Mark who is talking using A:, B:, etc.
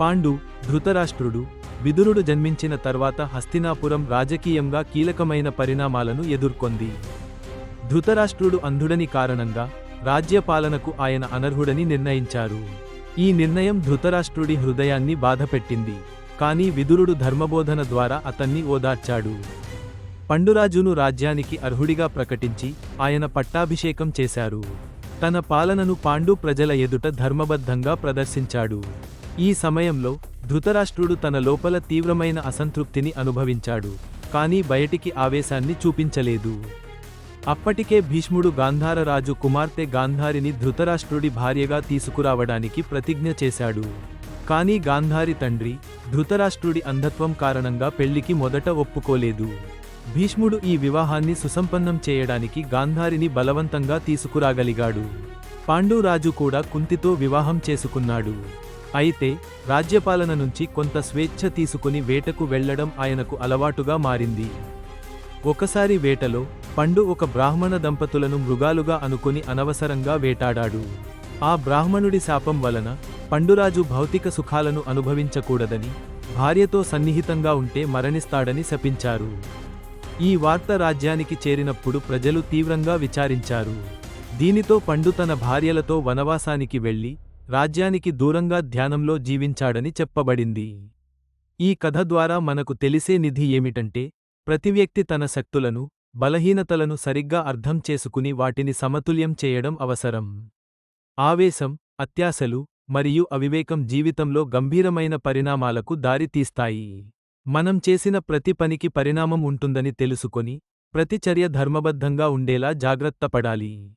A: పాండు ధృతరాష్ట్రుడు విదురుడు జన్మించిన తర్వాత హస్తినాపురం రాజకీయంగా కీలకమైన పరిణామాలను ఎదుర్కొంది. ధృతరాష్ట్రుడు అంధుడని కారణంగా రాజ్యపాలనకు ఆయన అనర్హుడని నిర్ణయించారు. ఈ నిర్ణయం ధృతరాష్ట్రుడి హృదయాన్ని బాధపెట్టింది కానీ విదురుడు ధర్మబోధన ద్వారా అతన్ని ఓదార్చాడు. పండురాజును రాజ్యానికి అర్హుడిగా ప్రకటించి ఆయన పట్టాభిషేకం చేశారు. తన పాలనను పాండు ప్రజల ఎదుట ధర్మబద్ధంగా ప్రదర్శించాడు. ఈ సమయంలో ధృతరాష్ట్రుడు తన లోపల తీవ్రమైన అసంతృప్తిని అనుభవించాడు కానీ బయటికి ఆవేశాన్ని చూపించలేదు. అప్పటికే భీష్ముడు గాంధారరాజు కుమార్తె గాంధారిని ధృతరాష్ట్రుడి భార్యగా తీసుకురావడానికి ప్రతిజ్ఞ చేశాడు. కానీ గాంధారి తండ్రి ధృతరాష్ట్రుడి అంధత్వం కారణంగా పెళ్ళికి మొదట ఒప్పుకోలేదు. భీష్ముడు ఈ వివాహాన్ని సుసంపన్నం చేయడానికి గాంధారిని బలవంతంగా తీసుకురాగలిగాడు. పాండురాజు కూడా కుంతితో వివాహం చేసుకున్నాడు. అయితే రాజ్యపాలన నుంచి కొంత స్వేచ్ఛ తీసుకుని వేటకు వెళ్ళడం ఆయనకు అలవాటుగా మారింది. ఒకసారి వేటలో పండు ఒక బ్రాహ్మణ దంపతులను మృగాలుగా అనుకుని అనవసరంగా వేటాడాడు. ఆ బ్రాహ్మణుడి శాపం వలన పండురాజు భౌతిక సుఖాలను అనుభవించకూడదని భార్యతో సన్నిహితంగా ఉంటే మరణిస్తాడని శపించారు. ఈ వార్త రాజ్యానికి చేరినప్పుడు ప్రజలు తీవ్రంగా విచారించారు. దీనితో పండు తన భార్యలతో వనవాసానికి వెళ్ళి రాజ్యానికి దూరంగా ధ్యానంలో జీవించాడని చెప్పబడింది. ఈ కథ ద్వారా మనకు తెలిసే నిధి ఏమిటంటే ప్రతి వ్యక్తి తన శక్తులను బలహీనతలను సరిగ్గా అర్థం చేసుకుని వాటిని సమతుల్యం చేయడం అవసరం. ఆవేశం అత్యాశలు మరియు అవివేకం జీవితంలో గంభీరమైన పరిణామాలకు దారితీస్తాయి మనం చేసిన ప్రతి పనికి పరిణామం ఉంటుందని తెలుసుకొని ప్రతిచర్య ధర్మబద్ధంగా ఉండేలా జాగ్రత్తపడాలి.